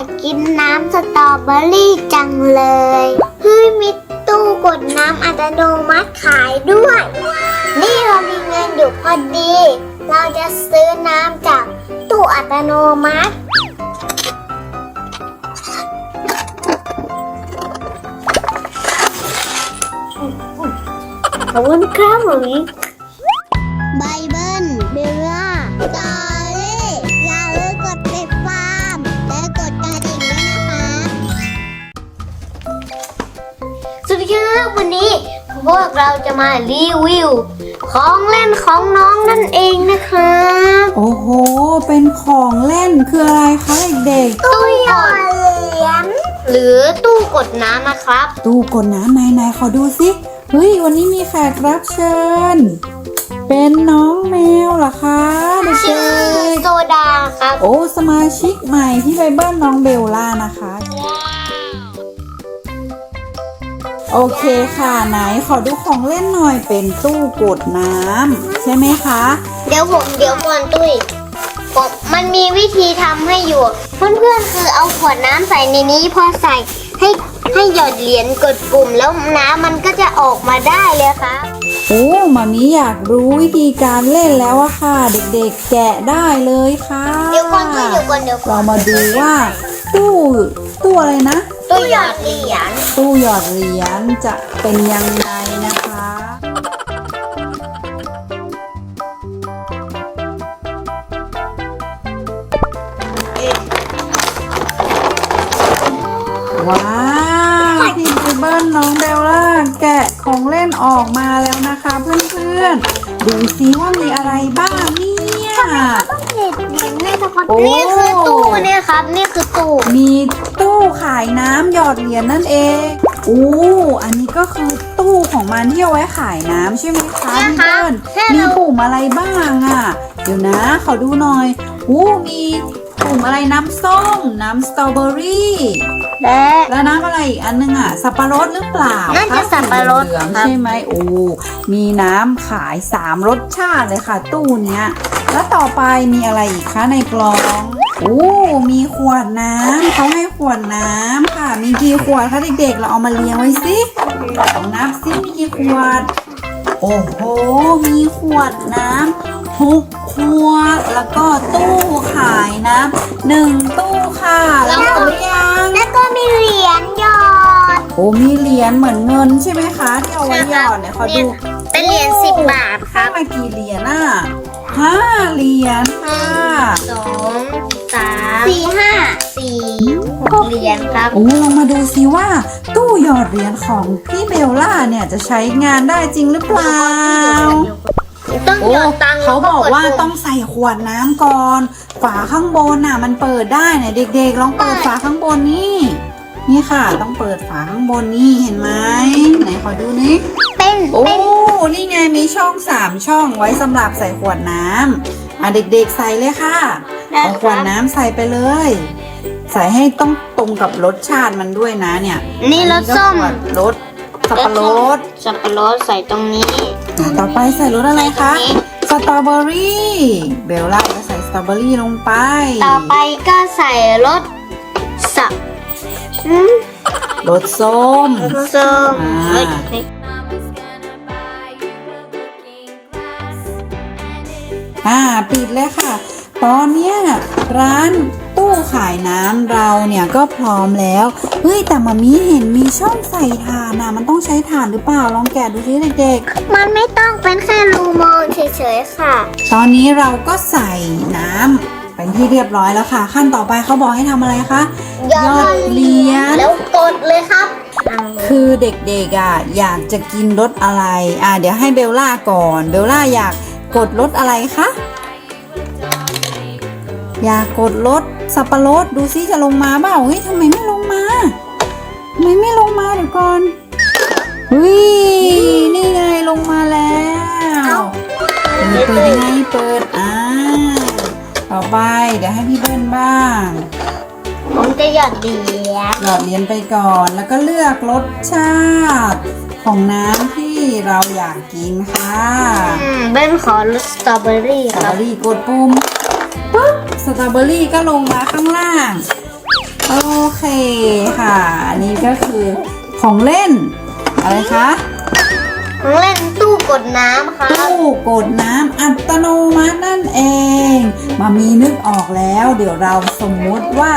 ากกินน้ำสตรอเบอรี่จังเลยเฮ้ยมีตู้กดน้ำอัตโนมัติขายด้วย นี่เรามีเงินอยู่พอดี เราจะซื้อน้ำจากตู้อัตโนมัติขอบคุณครับผม วกเราจะมารีวิว ของเล่นของน้องนั่นเองนะครับโอ้โห เป็นของเล่นคืออะไรคะเด็กตู้หยอดเหรียญหรือตู้กดน้ำนะครับ ๆตู้กดน้ำไหนๆขอดูสิเฮ้ยวันนี้มีแขกรับเชิญ เป็นน้องแมวเหรอคะเด็ชื่อกโซดาครับ ๆโอ้สมาชิกใหม่ที่ไบเบิลน้องเบลล่านะคะ โอเคค่ะไหนขอดูของเล่นหน่อยเป็นตู้กดน้ำใช่ไหมคะ เดี๋ยวผมเดี๋ยวก่อนตุ้ยผมมันมีวิธีทำให้อยู่ เพื่อนๆคือเอาขวดน้ำใส่ในนี้พอใส่ให้ให้หยดเหรียญกดปุ่มแล้วน้ำมันก็จะออกมาได้เลยครับโอ้มามีอยากรู้วิธีการเล่นแล้วอะค่ะ เด็กๆแกะได้เลยค่ะ เดี๋ยวก่อนตุ้ยเดี๋ยวก่อนเดี๋ยวก่อเรานมาดูว่าตู้ตู้อะไรนะ ตู้หยอดเหรียญตู้หยอดเหรียญจะเป็นยังไงนะคะ ว้าวพี่ไบเบิลน้องเบลล่าแกะของเล่นออกมาแล้วนะคะเพื่อนๆ ดูซิว่ามีอะไรบ้างเนี่ยต้องเหรียญเหรียญให้ทุกคนโอ้นี่คือตู้เนี่ยครับ นี่คือตู้มีตู้ ขายน้ำหยอดเหรียญนั่นเองอู้อันนี้ก็คือตู้ของมันที่เอาไว้ขายน้ำใช่ไหมคะพี่เบิ้ลมีปุ่มอะไรบ้างอะ เดี๋ยวนะขอดูหน่อยอู้มีปุ่มอะไรน้ำส้ม น้ำสตรอเบอรี่และแล้วน้ำอะไรอีกอันนึงอะ สับปะรดหรือเปล่าน่าจะคสับปะรดสีเหลืองครับใช่ไหมโอ้มีน้ำขายสามรสชาติเลยค่ะ ตู้เนี้ย แล้วต่อไปมีอะไรอีกคะในกล่อง โอ้มีขวดน้ำเขาให้ขวดน้ำค่ะ มีกี่ขวดคะเด็กๆ เราเอามาเรียงไว้สิลองนับสิมีกี่ขวด โอ้โห มีขวดน้ำหกขวด แล้วก็ตู้ขายน้ำหนึ่งตู้ค่ะ แล้วหมดหรือยังแล้วก็มีเหรียญหยอด โอ้มีเหรียญเหมือนเงินใช่ไหมคะที่เอาไว้หยอดเนี่ยขอดูเป็นเหรียญสิบบาทคข้ารังบละกี่เหรียญอะห้าเหรียญค่ะสอง สามสี่ห้าสี่หกเหรียญครับ โอ้ลองมาดูซิว่า ตู้หยอดเหรียญของพี่เบลล่าเนี่ยจะใช้งานได้จริงหรือเปล่า ต้องโอ้หยอดตังค์เขาบอกว่าแล้วต้องใส่ขวดน้ำก่อน ฝาข้างบนน่ะ มันเปิดได้เนี่ยเด็กๆลองเปิดฝาข้างบนนี่ นี่ค่ะ ต้องเปิดฝาข้างบนนี่เห็นไหมไหนขอดูนี่เป็นโอ้เป็นนี่ไงมีช่องสามช่องไว้สำหรับใส่ขวดน้ำอะเด็กๆใส่เลยค่ะ เอาขวดน้ำใส่ไปเลย ใส่ให้ต้องตรงกับรสชาติมันด้วยนะเนี่ยนี่รสส้ม อันนี้ก็ขวดรสสับปะรดสับปะรดใส่ตรงนี้ อะต่อไปใส่รสอะไรคะใส่ตรงนี้ สตรอเบอรี่เบลล่าจะใส่สตรอเบอรี่ลงไปต่อไปก็ใส่รสสับอืมรสส้มรสส้มอ่าเอ้ยอ่าปิดเลยค่ะ ตอนเนี้ยร้านตู้ขายน้ำเราเนี่ยก็พร้อมแล้ว เฮ้ยแต่มามีเห็นมีช่องใส่ถ่านนะมันต้องใช้ถ่านหรือเปล่าลองแกะดูสิเด็กมันไม่ต้องเป็นแค่รูมองเฉยๆค่ะ ๆตอนนี้เราก็ใส่น้ำเป็นที่เรียบร้อยแล้วค่ะ ขั้นต่อไปเขาบอกให้ทำอะไรคะหยอดเหรียญ แล้วกดเลยครับคือเด็กๆอะอยากจะกินรสอะไร อะเดี๋ยวให้เบลล่าก่อน เบลล่าอยากกดรสอะไรคะ อยากกดรสสับปะรดดูซิจะลงมาเปล่าเฮ้ยทำไมไม่ลงมาทำไมไม่ลงมาเดี๋ยวก่อนเฮ้ยนี่ไงลงมาแล้วเปิดยังไงเปิดอ่าต่อไปเดี๋ยวให้พี่เบิ้ลบ้างผมจะหยอดเหรียญหยอดเหรียญไปก่อนแล้วก็เลือกรสชาติ ของน้ำที่เราอยากกินค่ะอืมเบิ้ลขอรสสตรอเบอรี่สตรอคเบรัอบรี่กดปุ่มปุ๊บ สตรอเบอรี่ก็ลงมาข้างล่าง โอเคค่ะ อันนี้ก็คือของเล่น อะไรคะของเล่นตู้กดน้ำครับตู้กดน้ำอัตโนมัตินั่นเอง มามีนึกออกแล้ว เดี๋ยวเราสมมุติว่า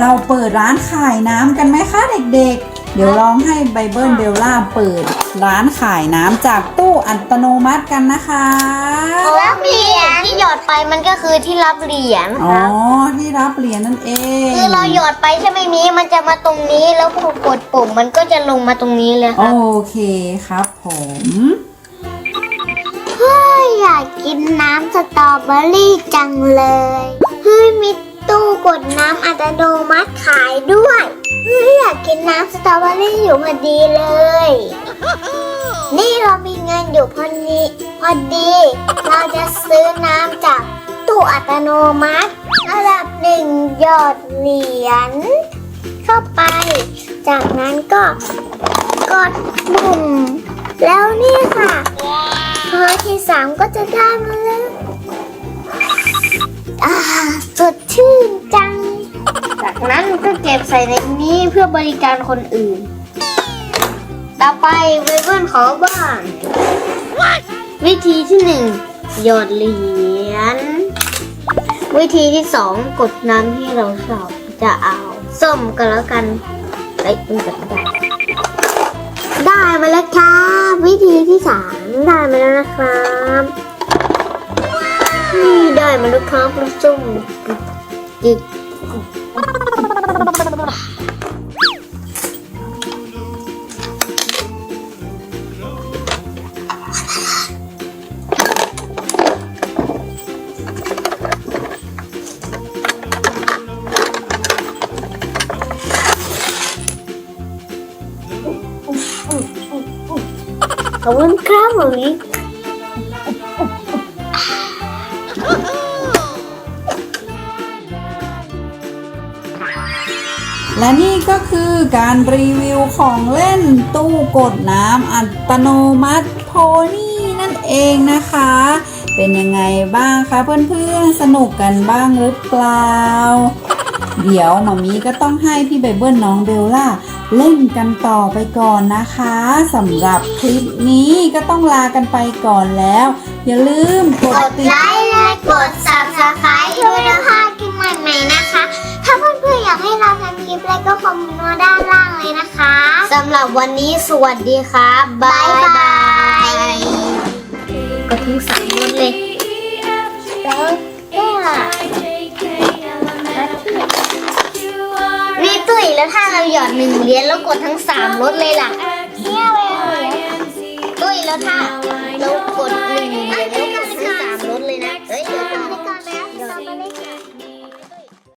เราเปิดร้านขายน้ำกันไหมคะเด็กๆ เดี๋ยวลองให้ไบเบิลเบลล่าเปิดร้านขายน้ำจากตู้อัตโนมัติกันนะคะรับเหรียญที่หยอดไปมันก็คือที่รับเหรียญอ๋อที่รับเหรียญนั่นเองคือเราหยอดไปใช่ไหมมีมันจะมาตรงนี้แล้วพอกดปุ่มมันก็จะลงมาตรงนี้เลยคโอรับเคครับผมเฮ้ยอยากกินน้ำสตรอเบอรี่จังเลยเฮ้ยมี ตู้กดน้ำอัตโนมัติขายด้วยเฮ้ยอยากกินน้ำสตรอเบอรี่อยู่พอดีเลย นี่เรามีเงินอยู่พอดีพอดี เราจะซื้อน้ำจากตู้อัตโนมัติ ระดับหนึ่งหยอดเหรียญเข้าไป จากนั้นก็กดปุ่มแล้วนี่ค่ะพอที่สามก็จะได้มาแล้ว เก็บใส่ในนี้เพื่อบริการคนอื่น ต่อไปเวเบิลขอบ้าง วิธีที่หนึ่งหยอดเหรียญ วิธีที่สองกดน้ำที่เราชอบจะเอาส้มกันแล้วกันไอ้ยมันจะได้ได้มาแล้วครับ วิธีที่สามได้มาแล้วนะครับนี่ได้มาแล้วครับลูกส้มจิก ขอบคุณครับหมอมิและนี่ก็คือการรีวิวของเล่นตู้กดน้ำอัตโนมัติโพนี่นั่นเองนะคะ เป็นยังไงบ้างคะเพื่อนๆ สนุกกันบ้างหรือเปล่า เดี๋ยวมามีก็ต้องให้พี่ไบเบิลน้องเบลล่า เล่นกันต่อไปก่อนนะคะสำหรับคลิปนี้ก็ต้องลากันไปก่อนแล้ว อย่าลืมกกดดติดไลค์และกด subscribe ด้วยนะคะกินใหม่ๆนะคะ ถ้าเพื่อนๆอยากให้เราทำคลิปอะไรก็คอมเมนต์มาด้านล่างเลยนะคะสำหรับวันนี้สวัสดีครับบายบายก็ทิ้งสามรถเลยแล้วก็ เราหยอดหนึ่งเหรียญแล้วกดทั้งสามรถเลยล่ะเนี่ยเลยตุ้ยแล้วถ้าเรากดหนึ่งเหรียญ